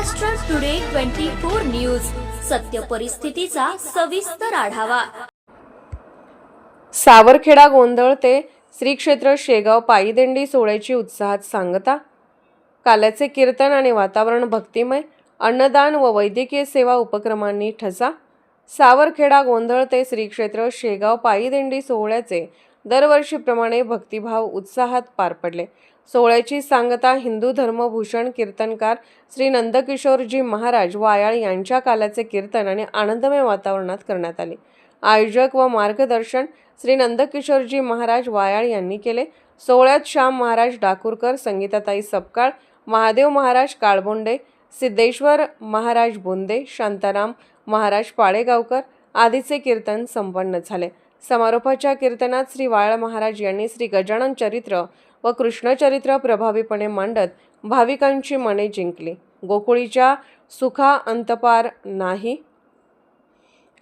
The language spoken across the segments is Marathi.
Maharashtra today twenty four news सत्य परिस्थितीचा सविस्तर आढावा. सावरखेडा गोंधळ ते श्री क्षेत्र शेगाव पायीदिंडी सोहळ्याची उत्साहात सांगता. काल्याचे कीर्तन आणि वातावरण भक्तिमय अन्नदान व वैद्यकीय सेवा उपक्रमांनी ठसा. सावरखेडा गोंधळ ते श्री क्षेत्र शेगाव पायीदिंडी सोहळ्याचे दरवर्षीप्रमाणे भक्तिभाव उत्साहात पार पडले. सोहळ्याची सांगता हिंदू धर्मभूषण कीर्तनकार श्री नंदकिशोरजी महाराज वायाळ यांच्या कालाचे कीर्तन आणि आनंदमय वातावरणात करण्यात आले. आयोजक व मार्गदर्शन श्री नंदकिशोरजी महाराज वायाळ यांनी केले. सोहळ्यात श्याम महाराज डाकूरकर संगीताताई सपकाळ महादेव महाराज काळबोंडे सिद्धेश्वर महाराज बोंदे शांताराम महाराज पाळेगावकर आदीचे कीर्तन संपन्न झाले. समारोपाच्या कीर्तनात श्री वाळ महाराज यांनी श्री गजानन चरित्र व कृष्णचरित्र प्रभावीपणे मांडत भाविकांची मने जिंकली. गोकुळीच्या सुखा अंतपार नाही.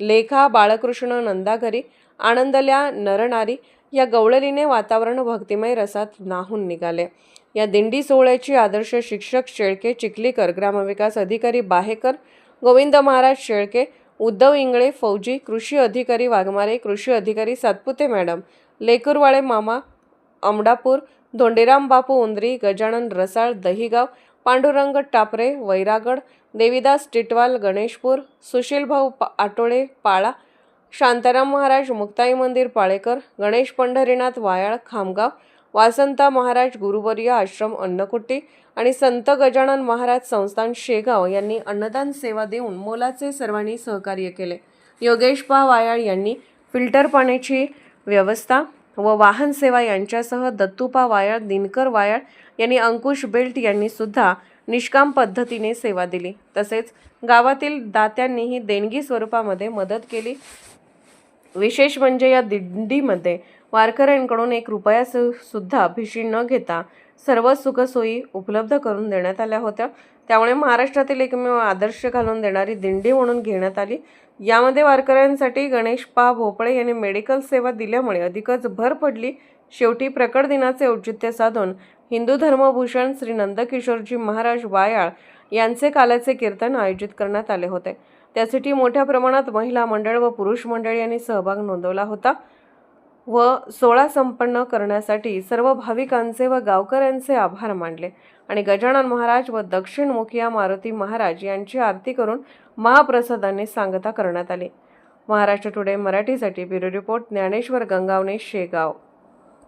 लेखा बाळकृष्ण नंदाघरी आनंदल्या नरनारी या गवळलीने वातावरण भक्तिमय रसात नाहून निघाले. या दिंडी सोहळ्याची आदर्श शिक्षक शेळके चिखलीकर ग्रामविकास अधिकारी बाहेकर गोविंद महाराज शेळके उद्धव इंगळे फौजी कृषी अधिकारी वाघमारे कृषी अधिकारी सातपुते मॅडम लेकुरवाळे मामा अमडापूर धोंडीराम बापू उंद्री गजानन रसाळ दहिगाव पांडुरंग टापरे वैरागड देविदास टिटवाल गणेशपूर सुशीलभाऊ पा आटोळे पाळा शांताराम महाराज मुक्ताई मंदिर पाळेकर गणेश पंढरीनाथ वायाळ खामगाव वासंता महाराज गुरुवर्य आश्रम अन्नकुट्टी आणि संत गजानन महाराज संस्थान शेगाव यांनी अन्नदान सेवा देऊन मोलाचे सर्वांनी सहकार्य केले. योगेश पा वायाळ यांनी फिल्टर पाण्याची व्यवस्था व वाहन सेवा यांच्यासह दत्तूपा वायाळ दिनकर वायाळ यांनी अंकुश बेल्ट यांनी सुद्धा निष्काम पद्धतीने सेवा दिली. तसेच गावातील दात्यांनीही देणगी स्वरूपामध्ये मदत केली. विशेष म्हणजे या दिंडीमध्ये वारकऱ्यांकडून एक रुपया सुद्धा भिशी न घेता सर्व सुखसोयी उपलब्ध करून देण्यात आल्या होत्या. त्यामुळे महाराष्ट्रातील एकमेव आदर्श घालून देणारी दिंडी म्हणून घेण्यात आली. यामध्ये वारकऱ्यांसाठी गणेश पा भोपळे यांनी मेडिकल सेवा दिल्यामुळे अधिकच भर पडली. शेवटी प्रकट दिनाचे औचित्य साधून हिंदू धर्मभूषण श्री नंदकिशोरजी महाराज वायाळ यांचे कालाचे कीर्तन आयोजित करण्यात आले होते. त्यासाठी मोठ्या प्रमाणात महिला मंडळ व पुरुष मंडळ यांनी सहभाग नोंदवला होता. व सोळा संपन्न करण्यासाठी सर्व भाविकांचे व गावकऱ्यांचे आभार मानले. आणि गजानन महाराज व दक्षिण मुखिया मारुती महाराज यांची आरती करून महाप्रसादाने सांगता करण्यात आली. महाराष्ट्र टुडे मराठीसाठी ब्युरो रिपोर्ट ज्ञानेश्वर गंगावणे शेगाव.